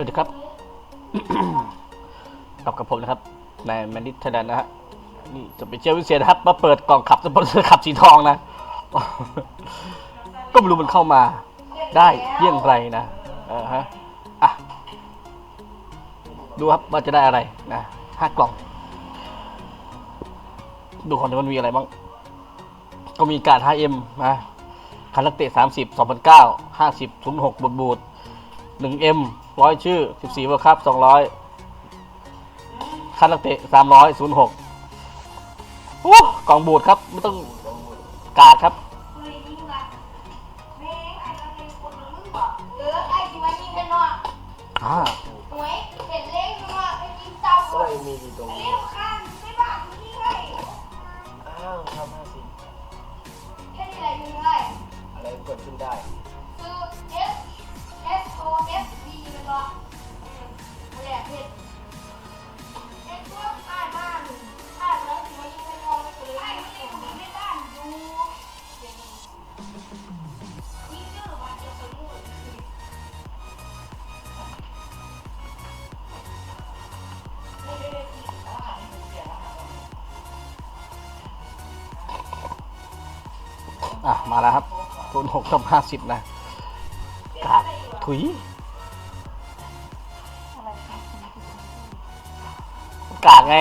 วัสดีครับ กลับกับผมนะครับนายแมนดิสเทนนะฮะนี่จะเป็นเจ้าวิเศษนะครับ มาเปิดกล่องขับสปอนเซอร์ขับสีทองนะ ก็ไม่รู้มันเข้ามา ได้เยี่ยงไรนะเออฮะอะดูครับว่าจะได้อะไรนะห้ากล่อง ดูก่อนว่มันมีอะไรบ้าง ก็มีการ 5M นะคันนักเตะ30 2009 50 06บูดบูด 1M ร้อยชื่อ14เวอร์คัพ200คันนักเตะ300 06โอ้กล่องบูดครับ ไม่ต้องกาดครับเออไอ้ที่ว่า อะ มาแล้วครับศูนหกกับห้าสิบนะ กาดถุย กาดไง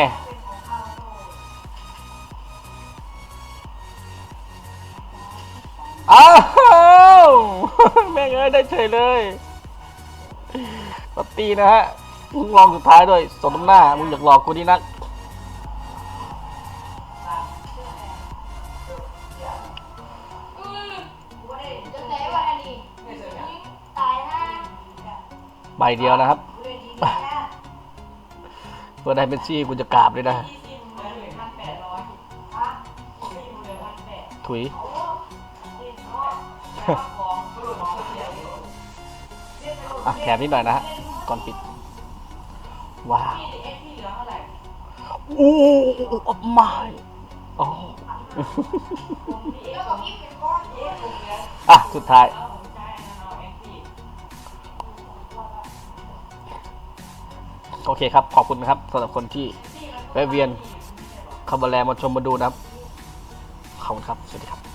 อ้าวแม่งเอ้ยได้เฉยเลยปตีนะฮะมึงลองสุดท้ายด้วยสมน้ำหน้า มึงอยากหลอกกูนี่นัก ใบเดียวนะครับเพื่อได้เป็นซี่กูจะกราบเลยนะ ถุย อะแถมนิดหน่อยนะฮะ ก่อนปิด ว้าวโอ้โอ้ไม่โอ้แล้วก็ยิงเป็นก้อนอะ สุดท้าย โอเคครับ ขอบคุณนะครับสำหรับคนที่แวะเวียนเข้ามาแลมาชมมาดูนะครับ ขอบคุณครับ สวัสดีครับ